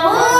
귀여운